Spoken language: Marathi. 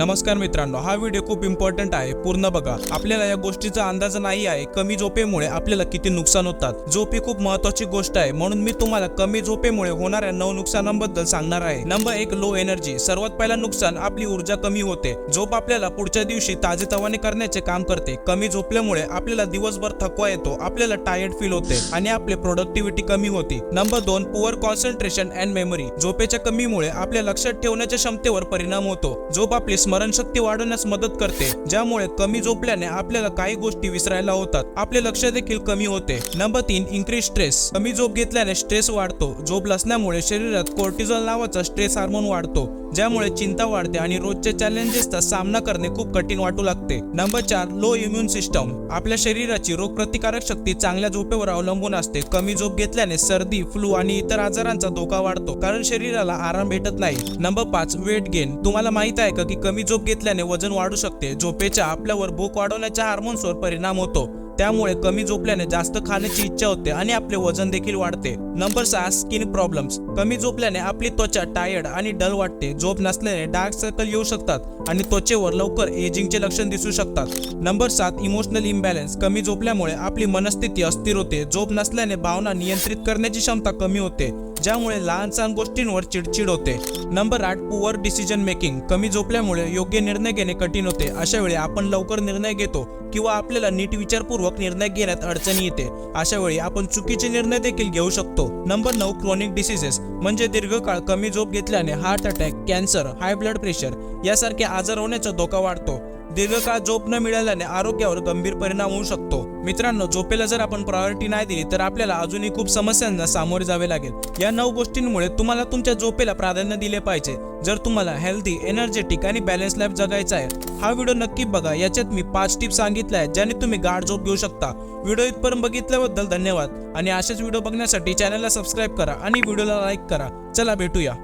नमस्कार मित्रांनो हा व्हिडिओ खूप इम्पॉर्टंट आहे. पूर्ण बघा. आपल्याला या गोष्टीचा अंदाज नाही आहे. कमी झोपेमुळे आपल्याला किती नुकसान होतात. झोप ही खूप महत्वाची गोष्ट आहे. म्हणून मी तुम्हाला कमी झोपेमुळे होणाऱ्या नऊ नुकसानांबद्दल सांगणार आहे. नंबर एक लो एनर्जी सर्वात पहिला नुकसान आपली ऊर्जा कमी होते. झोप आपल्याला पुढच्या दिवशी ताजेतवाने करण्याचे काम करते. कमी झोपल्यामुळे आपल्याला दिवसभर थकवा येतो. आपल्याला टायर्ड फील होते आणि आपले प्रोडक्टिव्हिटी कमी होती. नंबर दोन पुअर कॉन्सन्ट्रेशन अँड मेमरी झोपेच्या कमीमुळे आपल्या लक्षात ठेवण्याच्या क्षमतेवर परिणाम होतो. झोप आपली स्मरणशक्ती वाढवण्यास मदत करते ज्यामुळे कमी झोपल्याने आपल्याला काही गोष्टी विसरायला होतात. आपले लक्ष देखील कमी होते. नंबर तीन इन्क्रीज स्ट्रेस कमी झोप घेतल्याने स्ट्रेस वाढतो. झोप नसल्यामुळे शरीरात कोर्टिझॉल नावाचा स्ट्रेस हार्मोन वाढतो. ज्यामुळे चिंता वाढते आणि रोजच्या चॅलेंजेसचा सामना करणे खूप कठीण वाटू लागते. नंबर चार लो इम्युन सिस्टम आपल्या शरीराची रोगप्रतिकारक शक्ती चांगल्या झोपेवर अवलंबून असते. कमी झोप घेतल्याने सर्दी फ्लू आणि इतर आजारांचा धोका वाढतो कारण शरीराला आराम भेटत नाही. नंबर पाच वेट गेन तुम्हाला माहीत आहे का की कमी झोप घेतल्याने वजन वाढू शकते. झोपेच्या आपल्यावर भूक वाढवण्याच्या हार्मोन्सवर परिणाम होतो. त्यामुळे कमी झोपल्याने जास्त खाण्याची इच्छा होते आणि आपले वजन देखील वाढते. नंबर सहा स्किन प्रॉब्लेम्स कमी झोपल्याने आपली त्वचा टायर्ड आणि डल वाटते. झोप नसल्याने डार्क सर्कल येऊ शकतात आणि त्वचेवर लवकर एजिंगचे लक्षण दिसू शकतात. नंबर सात इमोशनल इम्बॅलन्स कमी झोपल्यामुळे आपली मनस्थिती अस्थिर होते. झोप नसल्याने भावना नियंत्रित करण्याची क्षमता कमी होते. ज्यामुळे लहान सहान गोष्टींवर चिडचिड होते. नंबर आठ पुअर डिसिजन मेकिंग कमी झोपल्यामुळे योग्य निर्णय घेणे कठीण होते. अशा वेळी आपण लवकर निर्णय घेतो किंवा आपल्याला नीट विचारपूर्वक निर्णय घेण्यात अडचणी येते. अशा वेळी आपण चुकीचे निर्णय देखील घेऊ शकतो. नंबर नऊ क्रोनिक डिसिजेस म्हणजे दीर्घकाळ कमी झोप घेतल्याने heart attack cancer high blood pressure यासारखे आजार होण्याचा धोका वाढतो. दीर्घकाळ झोप न मिळाल्याने आरोग्यावर गंभीर परिणाम होऊ शकतो. मित्रांनो झोपेला जर आपण प्रायोरिटी नाही दिली तर आपल्याला अजूनही खूप समस्यांना सामोरे जावे लागेल. या नऊ गोष्टींमुळे तुम्हाला तुमच्या झोपेला प्राधान्य दिले पाहिजे. जर तुम्हाला हेल्दी एनर्जेटिक आणि बॅलन्स लाईफ जगायचा आहे हा व्हिडिओ नक्की बघा. याच्यात मी पाच टिप्स सांगितल्या आहेत ज्याने तुम्ही गाढ झोप घेऊ शकता. व्हिडिओ इथपर्यंत बघितल्याबद्दल धन्यवाद. आणि असेच व्हिडिओ बघण्यासाठी चॅनलला सबस्क्राईब करा आणि व्हिडिओला लाईक करा. चला भेटूया.